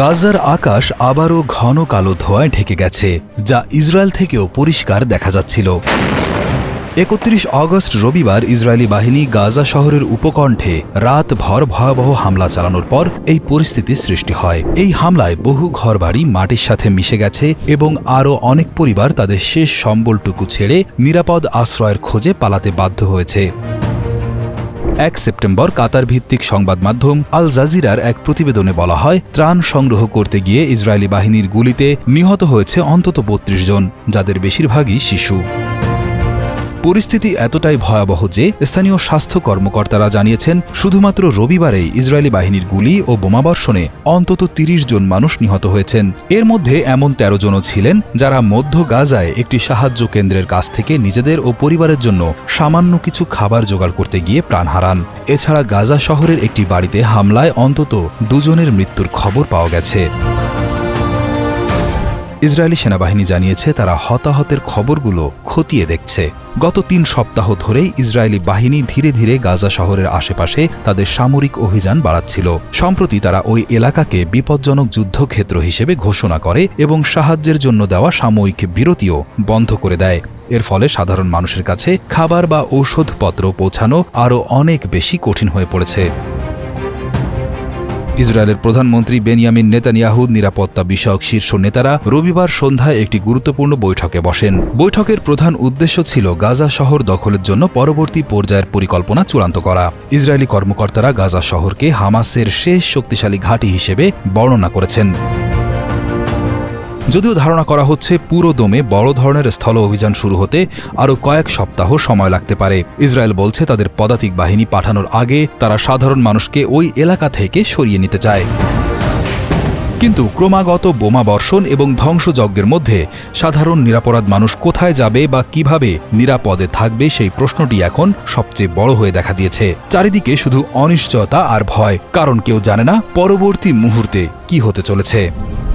গাজার আকাশ আবারও ঘন কালো ধোঁয়ায় ঢেকে গেছে, যা ইসরায়েল থেকেও পরিষ্কার দেখা যাচ্ছিল। একত্রিশ অগস্ট রবিবার ইসরায়েলি বাহিনী গাজা শহরের উপকণ্ঠে রাত ভর ভয়াবহ হামলা চালানোর পর এই পরিস্থিতি সৃষ্টি হয়। এই হামলায় বহু ঘরবাড়ি মাটির সাথে মিশে গেছে এবং আরও অনেক পরিবার তাদের শেষ সম্বলটুকু ছেড়ে নিরাপদ আশ্রয়ের খোঁজে পালাতে বাধ্য হয়েছে। এক সেপ্টেম্বর কাতার ভিত্তিক সংবাদ মাধ্যম আল জাজিরার এক প্রতিবেদনে বলা হয়, ত্রাণ সংগ্রহ করতে গিয়ে ইসরায়েলি বাহিনীর গুলিতে নিহত হয়েছে অন্তত বত্রিশ জন, যাদের বেশিরভাগই শিশু। পরিস্থিতি এতটাই ভয়াবহ যে স্থানীয় স্বাস্থ্য কর্মকর্তারা জানিয়েছেন, শুধুমাত্র রবিবারেই ইসরায়েলি বাহিনীর গুলি ও বোমাবর্ষণে অন্তত তিরিশ জন মানুষ নিহত হয়েছেন। এর মধ্যে এমন তেরো জনও ছিলেন যারা মধ্য গাজায় একটি সাহায্য কেন্দ্রের কাছ থেকে নিজেদের ও পরিবারের জন্য সামান্য কিছু খাবার জোগাড় করতে গিয়ে প্রাণ হারান। এছাড়া গাজা শহরের একটি বাড়িতে হামলায় অন্তত দুজনের মৃত্যুর খবর পাওয়া গেছে। ইসরায়েলি সেনাবাহিনী জানিয়েছে, তারা হতাহতের খবরগুলো খতিয়ে দেখছে। গত তিন সপ্তাহ ধরেই ইসরায়েলি বাহিনী ধীরে ধীরে গাজা শহরের আশেপাশে তাদের সামরিক অভিযান বাড়াচ্ছিল। সম্প্রতি তারা ওই এলাকাকে বিপজ্জনক যুদ্ধক্ষেত্র হিসেবে ঘোষণা করে এবং সাহায্যের জন্য দেওয়া সাময়িক বিরতিও বন্ধ করে দেয়। এর ফলে সাধারণ মানুষের কাছে খাবার বা ঔষধপত্র পৌঁছানো আরও অনেক বেশি কঠিন হয়ে পড়েছে। ইসরায়েলের প্রধানমন্ত্রী বেনিয়ামিন নেতানিয়াহুদ নিরাপত্তা বিষয়ক শীর্ষ নেতারা রবিবার সন্ধ্যায় একটি গুরুত্বপূর্ণ বৈঠকে বসেন। বৈঠকের প্রধান উদ্দেশ্য ছিল গাজা শহর দখলের জন্য পরবর্তী পর্যায়ের পরিকল্পনা চূড়ান্ত করা। ইসরায়েলি কর্মকর্তারা গাজা শহরকে হামাসের শেষ শক্তিশালী ঘাঁটি হিসেবে বর্ণনা করেছেন। যদিও ধারণা করা হচ্ছে পুরো দমে বড় ধরনের স্থল অভিযান শুরু হতে আরও কয়েক সপ্তাহ সময় লাগতে পারে। ইসরায়েল বলছে তাদের পদাতিক বাহিনী পাঠানোর আগে তারা সাধারণ মানুষকে ওই এলাকা থেকে সরিয়ে নিতে চায়। কিন্তু ক্রমাগত বোমা বর্ষণ এবং ধ্বংসযজ্ঞের মধ্যে সাধারণ নিরাপরাধ মানুষ কোথায় যাবে বা কীভাবে নিরাপদে থাকবে সেই প্রশ্নটি এখন সবচেয়ে বড় হয়ে দেখা দিয়েছে। চারিদিকে শুধু অনিশ্চয়তা আর ভয়, কারণ কেউ জানে না পরবর্তী মুহূর্তে কি হতে চলেছে।